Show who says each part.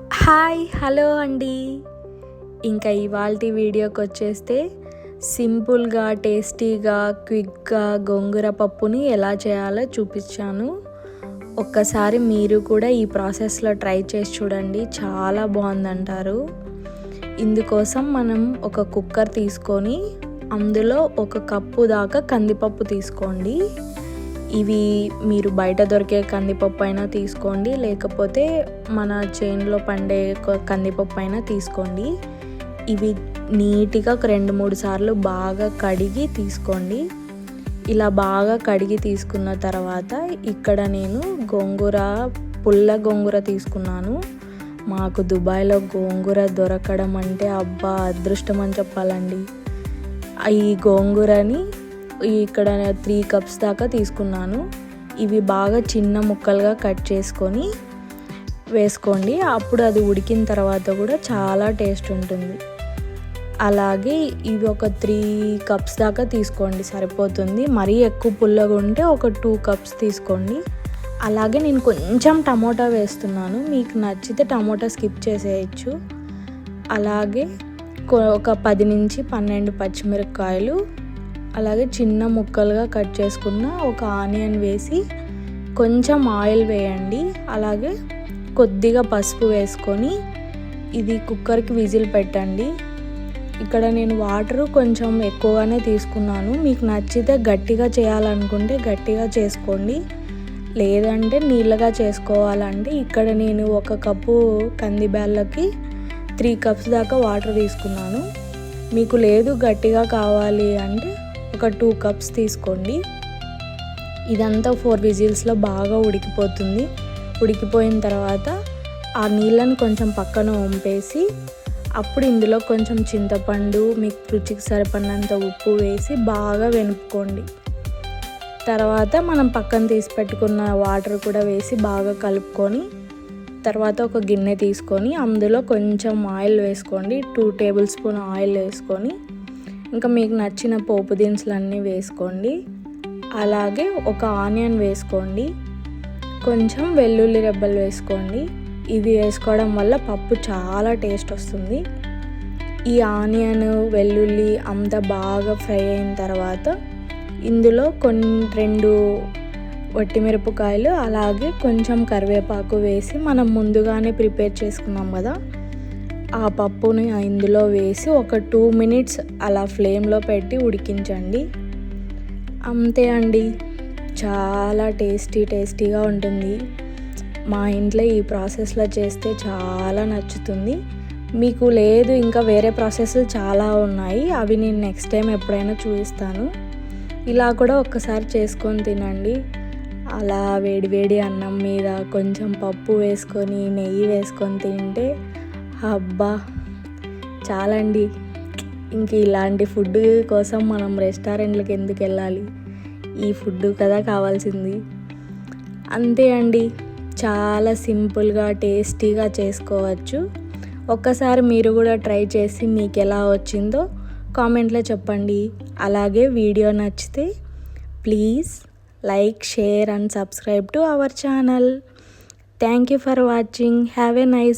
Speaker 1: Hi hello అండి. ఇంకా ఇవాళ వీడియోకి వచ్చేస్తే సింపుల్గా టేస్టీగా క్విక్గా గోంగూర పప్పుని ఎలా చేయాలో చూపించాను. ఒక్కసారి మీరు కూడా ఈ ప్రాసెస్లో ట్రై చేసి చూడండి. చాలా బాగుందంటారు. ఇందుకోసం మనం ఒక కుక్కర్ తీసుకొని అందులో ఒక కప్పు దాకా కందిపప్పు తీసుకోండి. ఇవి మీరు బయట దొరికే కందిపప్పు అయినా తీసుకోండి లేకపోతే మన చేనులో పండే కందిపప్పు అయినా తీసుకోండి. ఇవి నీట్గా ఒక రెండు మూడు సార్లు బాగా కడిగి తీసుకోండి. ఇలా బాగా కడిగి తీసుకున్న తర్వాత ఇక్కడ నేను గోంగూర పుల్ల గోంగూర తీసుకున్నాను. మాకు దుబాయ్లో గోంగూర దొరకడం అంటే అబ్బా అదృష్టం అని చెప్పాలండి. ఈ గోంగూరని ఇక్కడ త్రీ కప్స్ దాకా తీసుకున్నాను. ఇవి బాగా చిన్న ముక్కలుగా కట్ చేసుకొని వేసుకోండి. అప్పుడు అది ఉడికిన తర్వాత కూడా చాలా టేస్ట్ ఉంటుంది. అలాగే ఇవి ఒక త్రీ కప్స్ దాకా తీసుకోండి. సరిపోతుంది. మరీ ఎక్కువ పుల్లగా ఉంటే ఒక టూ కప్స్ తీసుకోండి. అలాగే నేను కొంచెం టమోటా వేస్తున్నాను. మీకు నచ్చితే టమోటా స్కిప్ చేసేయచ్చు. అలాగే ఒక పది నుంచి పన్నెండు పచ్చిమిరపకాయలు అలాగే చిన్న ముక్కలుగా కట్ చేసుకున్న ఒక ఆనియన్ వేసి కొంచెం ఆయిల్ వేయండి. అలాగే కొద్దిగా పసుపు వేసుకొని ఇది కుక్కర్కి విజిల్ పెట్టండి. ఇక్కడ నేను వాటర్ కొంచెం ఎక్కువగానే తీసుకున్నాను. మీకు నచ్చితే గట్టిగా చేయాలనుకుంటే గట్టిగా చేసుకోండి. లేదంటే నీళ్ళగా చేసుకోవాలంటే ఇక్కడ నేను ఒక కప్పు కందిబ్యాళ్ళకి త్రీ కప్స్ దాకా వాటర్ తీసుకున్నాను. మీకు లేదు గట్టిగా కావాలి అంటే ఒక టూ కప్స్ తీసుకోండి. ఇదంతా ఫోర్ విజిల్స్లో బాగా ఉడికిపోతుంది. ఉడికిపోయిన తర్వాత ఆ నీళ్ళని కొంచెం పక్కన వంపేసి అప్పుడు ఇందులో కొంచెం చింతపండు మీకు రుచికి సరిపడినంత ఉప్పు వేసి బాగా వెనుపుకోండి. తర్వాత మనం పక్కన తీసి పెట్టుకున్న వాటర్ కూడా వేసి బాగా కలుపుకొని తర్వాత ఒక గిన్నె తీసుకొని అందులో కొంచెం ఆయిల్ వేసుకోండి. టూ టేబుల్ స్పూన్ ఆయిల్ వేసుకొని ఇంకా మీకు నచ్చిన పోపు దినుసులన్నీ వేసుకోండి. అలాగే ఒక ఆనియన్ వేసుకోండి. కొంచెం వెల్లుల్లి రెబ్బలు వేసుకోండి. ఇది వేసుకోవడం వల్ల పప్పు చాలా టేస్ట్ వస్తుంది. ఈ ఆనియన్ వెల్లుల్లి అంతా బాగా ఫ్రై అయిన తర్వాత ఇందులో కొన్ని రెండు వట్టిమిరపకాయలు అలాగే కొంచెం కరివేపాకు వేసి మనం ముందుగానే ప్రిపేర్ చేసుకున్నాం కదా. ఆ పప్పుని ఇందులో వేసి ఒక టూ మినిట్స్ అలా ఫ్లేమ్లో పెట్టి ఉడికించండి. అంతే అండి. చాలా టేస్టీ టేస్టీగా ఉంటుంది. మా ఇంట్లో ఈ ప్రాసెస్లో చేస్తే చాలా నచ్చుతుంది. మీకు లేదు ఇంకా వేరే ప్రాసెస్ చాలా ఉన్నాయి. అవి నేను నెక్స్ట్ టైం ఎప్పుడైనా చూపిస్తాను. ఇలా కూడా ఒక్కసారి చేసుకొని తినండి. అలా వేడి వేడి అన్నం మీద కొంచెం పప్పు వేసుకొని నెయ్యి వేసుకొని తింటే అబ్బా చాలండి. ఇంక ఇలాంటి ఫుడ్ కోసం మనం రెస్టారెంట్లకు ఎందుకు వెళ్ళాలి? ఈ ఫుడ్ కదా కావాల్సింది. అంతే అండి. చాలా సింపుల్గా టేస్టీగా చేసుకోవచ్చు. ఒక్కసారి మీరు కూడా ట్రై చేసి మీకు ఎలా వచ్చిందో కామెంట్లో చెప్పండి. అలాగే వీడియో నచ్చితే please like share and subscribe to our channel. Thank you for watching. Have a nice